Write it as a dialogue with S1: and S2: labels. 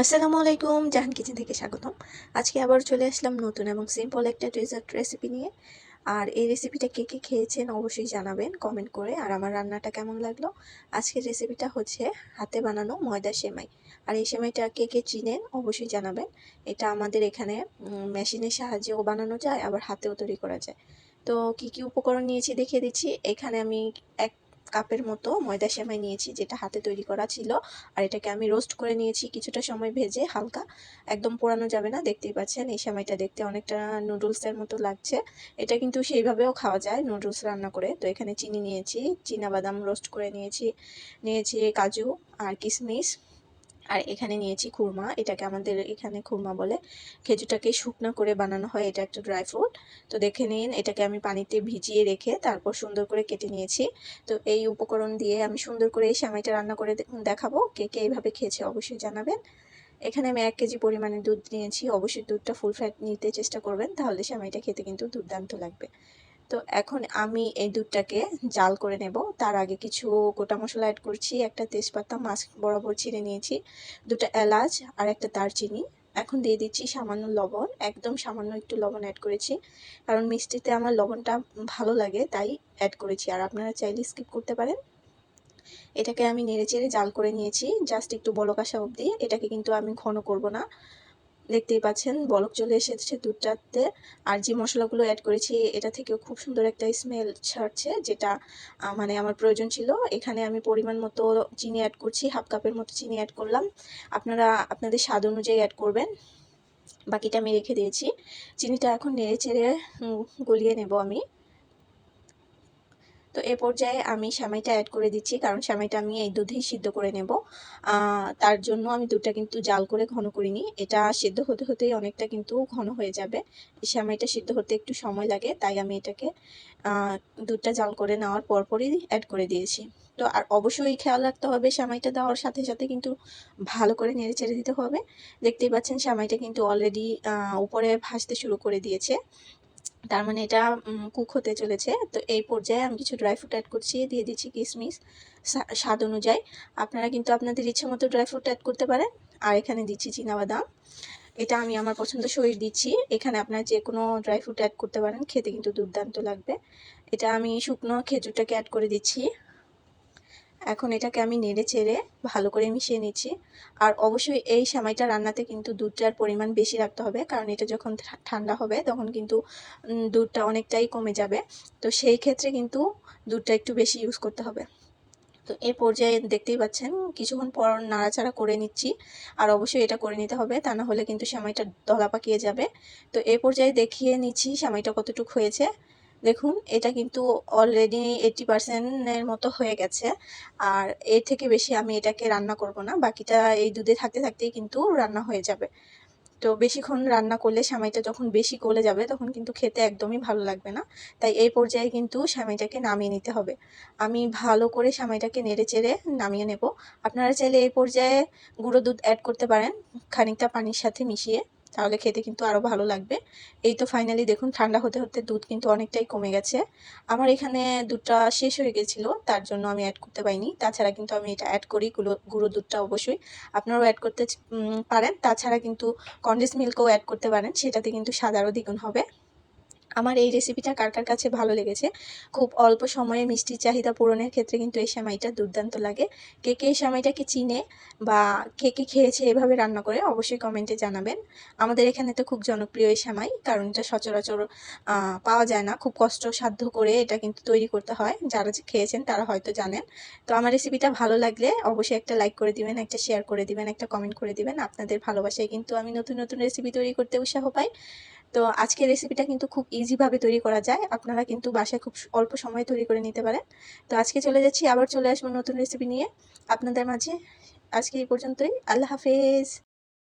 S1: আসসালামু আলাইকুম, জাহান কিচেন থেকে স্বাগতম। আজকে আবার চলে আসলাম নতুন এবং সিম্পল একটা ডেজার্ট রেসিপি নিয়ে। আর এই রেসিপিটা কে কে খেয়েছেন অবশ্যই জানাবেন কমেন্ট করে। আর আমার রান্নাটা কেমন লাগল? আজকের রেসিপিটা হচ্ছে হাতে বানানো ময়দা সেমাই। আর এই সেমাইটা কে কে চিনেন অবশ্যই জানাবেন। এটা আমাদের এখানে মেশিনের সাহায্যেও বানানো যায়, আবার হাতেও তৈরি করা যায়। তো কি কি উপকরণ নিয়েছি দেখিয়ে দিচ্ছি। এখানে আমি এক কাপের মতো ময়দা সেমাই নিয়েছি, যেটা হাতে তৈরি করা ছিল। আর এটাকে আমি রোস্ট করে নিয়েছি কিছুটা সময় ভেজে, হালকা। একদম পোড়ানো যাবে না, দেখতেই পাচ্ছেন এই সেমাইটা দেখতে অনেকটা নুডলসের মতো লাগছে। এটা কিন্তু সেইভাবেও খাওয়া যায় নুডলস রান্না করে। তো এখানে চিনি নিয়েছি বাদাম রোস্ট করে নিয়েছি নিয়েছি কাজু আর কিশমিশ আর এখানে নিয়েছি খুরমা। এটাকে আমাদের এখানে খুরমা বলে। খেজুরটাকে শুকনো করে বানানো হয় এটা একটা ড্রাই ফ্রুট তো দেখে নিন, এটাকে আমি পানিতে ভিজিয়ে রেখে তারপর সুন্দর করে কেটে নিয়েছি। তো এই উপকরণ দিয়ে আমি সুন্দর করে এই সেমাইটা রান্না করে দেখাবো। কে কে এইভাবে খেয়েছে অবশ্যই জানাবেন। এখানে আমি এক কেজি পরিমাণে দুধ নিয়েছি। অবশ্যই দুধটা ফুল ফ্যাট নিতে চেষ্টা করবেন, তাহলে সেমাইটা খেতে কিন্তু দুর্দান্ত লাগবে। তো এখন আমি এই দুধটাকে জাল করে নেব। তার আগে কিছু গোটা মশলা অ্যাড করছি, একটা তেজপাতা, মাছ বরাবর ছিঁড়ে নিয়েছি, দুটো এলাচ আর একটা দারচিনি। এখন দিয়ে দিচ্ছি সামান্য লবণ, একদম সামান্য একটু লবণ অ্যাড করেছি, কারণ মিষ্টিতে আমার লবণটা ভালো লাগে, তাই অ্যাড করেছি। আর আপনারা চাইলে স্কিপ করতে পারেন। এটাকে আমি নেড়ে চেড়ে জাল করে নিয়েছি জাস্ট একটু বলক আসা অবধি। এটাকে কিন্তু আমি ঘন করব না। দেখতেই পাচ্ছেন, বলক চলে এসেছে দুধটাতে। আর যে মশলাগুলো অ্যাড করেছি, এটা থেকেও খুব সুন্দর একটা স্মেল ছাড়ছে, যেটা মানে আমার প্রয়োজন ছিল। এখানে আমি পরিমাণ মতো চিনি অ্যাড করছি হাফ কাপের মতো চিনি অ্যাড করলাম। আপনারা, আপনাদের স্বাদ অনুযায়ী অ্যাড করবেন। বাকিটা আমি রেখে দিয়েছি। চিনিটা এখন নেড়ে চেড়ে গলিয়ে নেব আমি। তো এ পর্যায়ে আমি সামাইটা অ্যাড করে দিচ্ছি, কারণ সামাইটা আমি এই দুধেই সিদ্ধ করে নেব। তার জন্য আমি দুধটা কিন্তু জাল করে ঘন করিনি। এটা সিদ্ধ হতে হতেই অনেকটা কিন্তু ঘন হয়ে যাবে। সামাইটা সিদ্ধ হতে একটু সময় লাগে, তাই আমি এটাকে দুধটা জাল করে নেওয়ার পরপরই অ্যাড করে দিয়েছি। তো আর অবশ্যই খেয়াল রাখতে হবে, সামাইটা দেওয়ার সাথে সাথে কিন্তু ভালো করে নেড়ে চেড়ে দিতে হবে। দেখতেই পাচ্ছেন সামাইটা কিন্তু অলরেডি উপরে ভাসতে শুরু করে দিয়েছে। তার মানে এটা কুক হতে চলেছে। তো এই পর্যায়ে আমি কিছু ড্রাই ফ্রুট অ্যাড করছি, দিয়ে দিচ্ছি কিশমিশ স্বাদ অনুযায়ী। আপনারা কিন্তু আপনাদের ইচ্ছে মতো ড্রাই ফ্রুট অ্যাড করতে পারেন। আর এখানে দিচ্ছি বাদাম এটা আমি আমার পছন্দ শরীর দিচ্ছি। এখানে আপনারা যে কোনো ড্রাই ফ্রুট অ্যাড করতে পারেন। খেতে কিন্তু দুর্দান্ত লাগবে। এটা আমি শুকনো খেজুরটাকে অ্যাড করে দিচ্ছি। এখন এটাকে আমি নেড়ে চেড়ে ভালো করে মিশিয়ে নিচ্ছি। আর অবশ্যই এই সেমাইটা রান্নাতে কিন্তু দুধটার পরিমাণ বেশি রাখতে হবে, কারণ এটা যখন ঠান্ডা হবে তখন কিন্তু দুধটা অনেকটাই কমে যাবে। তো সেই ক্ষেত্রে কিন্তু দুধটা একটু বেশি ইউজ করতে হবে। তো এই পর্যায়ে দেখতেই পাচ্ছেন, কিছুক্ষণ পর নাড়াচাড়া করে নিচ্ছি। আর অবশ্যই এটা করে নিতে হবে, তা না হলে কিন্তু সেমাইটা দলা পাকিয়ে যাবে। তো এই পর্যায়ে দেখিয়ে নিচ্ছি সেমাইটা কতটুকু হয়েছে। দেখুন, এটা কিন্তু অলরেডি এইটি পার্সেন্টের মতো হয়ে গেছে। আর এর থেকে বেশি আমি এটাকে রান্না করব না, বাকিটা এই দুধে থাকতে থাকতেই কিন্তু রান্না হয়ে যাবে। তো বেশিক্ষণ রান্না করলে সামাইটা যখন বেশি গলে যাবে, তখন কিন্তু খেতে একদমই ভালো লাগবে না। তাই এই পর্যায়ে কিন্তু সামাইটাকে নামিয়ে নিতে হবে। আমি ভালো করে সামাইটাকে নেড়ে চেড়ে নামিয়ে নেব। আপনারা চাইলে এই পর্যায়ে গুঁড়ো দুধ অ্যাড করতে পারেন, খানিকটা পানির সাথে মিশিয়ে। তাহলে খেতে কিন্তু আরও ভালো লাগবে। এই তো ফাইনালি দেখুন ঠান্ডা হতে হতে দুধ কিন্তু অনেকটাই কমে গেছে। আমার এখানে দুধটা শেষ হয়ে গেছিল, তার জন্য আমি অ্যাড করতে পারিনি। তাছাড়া কিন্তু আমি এটা অ্যাড করি গুঁড়ো গুঁড়ো দুধটা অবশ্যই। আপনারাও অ্যাড করতে পারেন। তাছাড়া কিন্তু কন্ডেন্স মিল্কও অ্যাড করতে পারেন, সেটাতে কিন্তু সাদারও দ্বিগুণ হবে। আমার এই রেসিপিটা কার কার কাছে ভালো লেগেছে? খুব অল্প সময়ে মিষ্টির চাহিদা পূরণের ক্ষেত্রে কিন্তু এই সেমাইটা দুর্দান্ত লাগে। কে কে এই সেমাইটাকে চিনে বা কে কে খেয়েছে এভাবে রান্না করে অবশ্যই কমেন্টে জানাবেন। আমাদের এখানে তো খুব জনপ্রিয় এই সেমাই কারণ এটা সচরাচর পাওয়া যায় না। খুব কষ্ট সাধ্য করে এটা কিন্তু তৈরি করতে হয়। যারা খেয়েছেন তারা হয়তো জানেন। তো আমার রেসিপিটা ভালো লাগলে অবশ্যই একটা লাইক করে দিবেন, একটা শেয়ার করে দিবেন, একটা কমেন্ট করে দিবেন। আপনাদের ভালোবাসায় কিন্তু আমি নতুন নতুন রেসিপি তৈরি করতে উৎসাহ পাই। তো আজকের রেসিপিটা কিন্তু খুব ইজিভাবে তৈরি করা যায়, আপনারা কিন্তু বাসায় খুব অল্প সময়ে তৈরি করে নিতে পারেন। তো আজকে চলে যাচ্ছি, আবার চলে আসব নতুন রেসিপি নিয়ে। আপনাদের মাঝে আজকে এই পর্যন্তই, আল্লাহ হাফেজ!